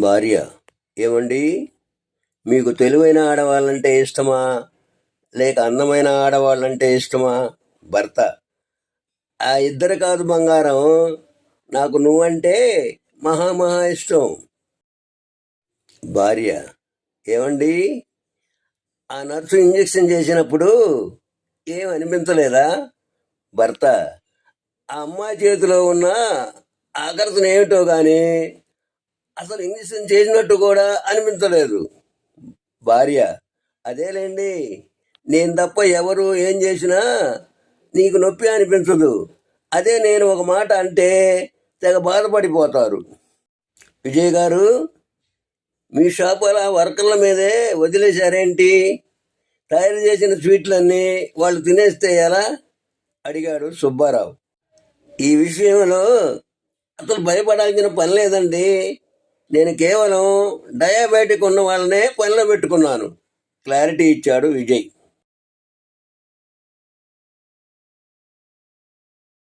భార్య. ఏమండి? మీకు తెలివైన ఆడవాళ్ళంటే ఇష్టమా? లేక అందమైన ఆడవాళ్ళంటే ఇష్టమా? భర్త. ఆ ఇద్దరు కాదు బంగారం. నాకు నువ్వంటే మహా మహా ఇష్టం. భార్య. ఏమండి? ఆ నర్సు ఇంజెక్షన్ చేసినప్పుడు ఏం అనిపించలేదా? భర్త. ఆ అమ్మాయి చేతిలో ఉన్న ఆకర్షణ ఏమిటో కానీ అసలు ఇంజక్షన్ చేసినట్టు కూడా అనిపించలేదు. భార్య అదేలేండి నేను తప్ప ఎవరు ఏం చేసినా నీకు నొప్పి అనిపించదు. అదే నేను ఒక మాట అంటే తెగ బాధపడిపోతారు. విజయ్ గారు మీ షాప్ అలా వర్కర్ల మీదే వదిలేశారేంటి? తయారు చేసిన స్వీట్లన్నీ వాళ్ళు తినేస్తే ఎలా? అడిగాడు సుబ్బారావు. ఈ విషయంలో అసలు భయపడాల్సిన పని లేదండి. నేను కేవలం డయాబెటిక్ ఉన్న వాళ్ళనే పనిలో పెట్టుకున్నాను. క్లారిటీ ఇచ్చాడు విజయ్.